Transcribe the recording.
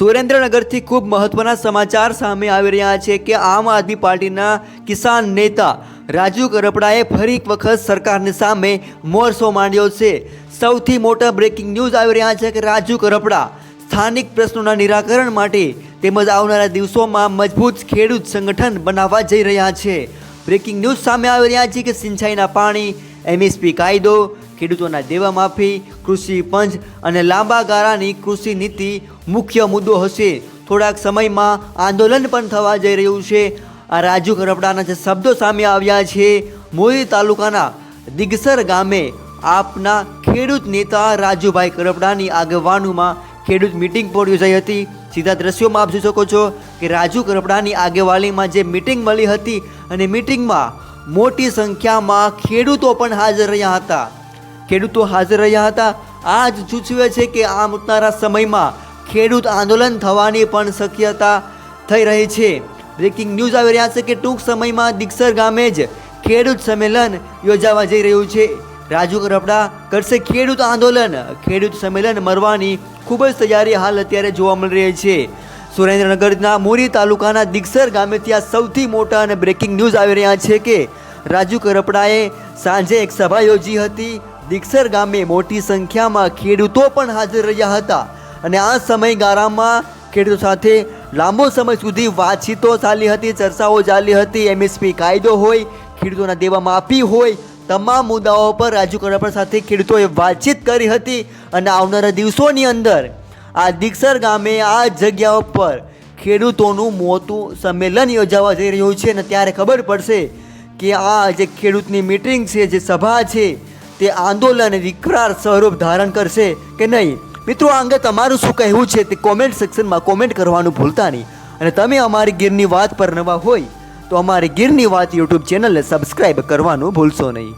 સુરેન્દ્રનગરથી ખૂબ મહત્વના સમાચાર સામે આવી રહ્યા છે કે આમ આદમી પાર્ટીના કિસાન નેતા રાજુ કરપડાએ ફરી એક વખત સરકારની સામે મોરસો માંડ્યો છે. સૌથી મોટા બ્રેકિંગ ન્યૂઝ આવી રહ્યા છે કે રાજુ કરપડા સ્થાનિક પ્રશ્નોના નિરાકરણ માટે તેમજ આવનારા દિવસોમાં મજબૂત ખેડૂત સંગઠન બનાવવા જઈ રહ્યા છે. બ્રેકિંગ ન્યૂઝ સામે આવી રહ્યા છે કે સિંચાઈના પાણી એમએસપી કાયદો, ખેડૂતોના દેવા માફી, કૃષિ પંચ અને લાંબા ગાળાની કૃષિ નીતિ મુખ્ય મુદ્દો હશે. થોડાક સમયમાં આંદોલન પણ થવા જઈ રહ્યું છે. આ રાજુ કરપડાના જે શબ્દો સામે આવ્યા છે મોરી તાલુકાના દિગસર ગામે આપના ખેડૂત નેતા રાજુભાઈ કરપડાની આગેવાનીમાં ખેડૂત મિટિંગ પણ યોજાઈ હતી. સીધા દ્રશ્યોમાં આપ જોઈ શકો છો કે રાજુ કરપડાની આગેવાનીમાં જે મિટિંગ મળી હતી અને મિટિંગમાં મોટી સંખ્યામાં ખેડૂતો પણ હાજર રહ્યા હતા. ખેડૂતો હાજર રહ્યા હતા. આ જ સૂચવે છે કે આવનારા સમયમાં ખેડૂત આંદોલન થવાની પણ શક્યતા થઈ રહી છે. બ્રેકિંગ ન્યૂઝ આવી રહ્યા છે કે ટૂંક સમયમાં દિગસર ગામે જ ખેડૂત સંમેલન યોજાવા જઈ રહ્યું છે. રાજુ કરપડા કરશે ખેડૂત આંદોલન. ખેડૂત સંમેલન મરવાની ખૂબ જ તૈયારી હાલ અત્યારે જોવા મળી રહી છે. સુરેન્દ્રનગરના મોરી તાલુકાના દિક્સર ગામેથી આ સૌથી મોટા અને બ્રેકિંગ ન્યૂઝ આવી રહ્યા છે કે રાજુ કરપડાએ સાંજે એક સભા યોજી હતી. દિક્સર ગામે મોટી સંખ્યામાં ખેડૂતો પણ હાજર રહ્યા હતા. અને આ સમયગાળામાં ખેડૂતો સાથે લાંબો સમય સુધી વાતચીતો ચાલી હતી, ચર્ચાઓ ચાલી હતી. એમએસપી કાયદો હોય, ખેડૂતોના દેવા માફી હોય, તમામ મુદ્દાઓ પર રાજુ કરપર સાથે ખેડૂતોએ વાતચીત કરી હતી અને આવનારા દિવસોની અંદર આ દિગસર ગામે, આ જગ્યાઓ પર ખેડૂતોનું મોટું સંમેલન યોજાવા જઈ રહ્યું છે અને ત્યારે ખબર પડશે કે આ જે ખેડૂતની મિટિંગ છે, જે સભા છે, તે આંદોલન વિકરાર સ્વરૂપ ધારણ કરશે કે નહીં. મિત્રો, આ અંગે તમારું શું કહેવું છે તે કોમેન્ટ સેક્શનમાં કોમેન્ટ કરવાનું ભૂલતા નહીં. અને તમે અમારી ગીરની વાત પર નવા હોય, તો અમારી ગીરની વાત યુટ્યુબ ચેનલને સબસ્ક્રાઈબ કરવાનું ભૂલશો નહીં.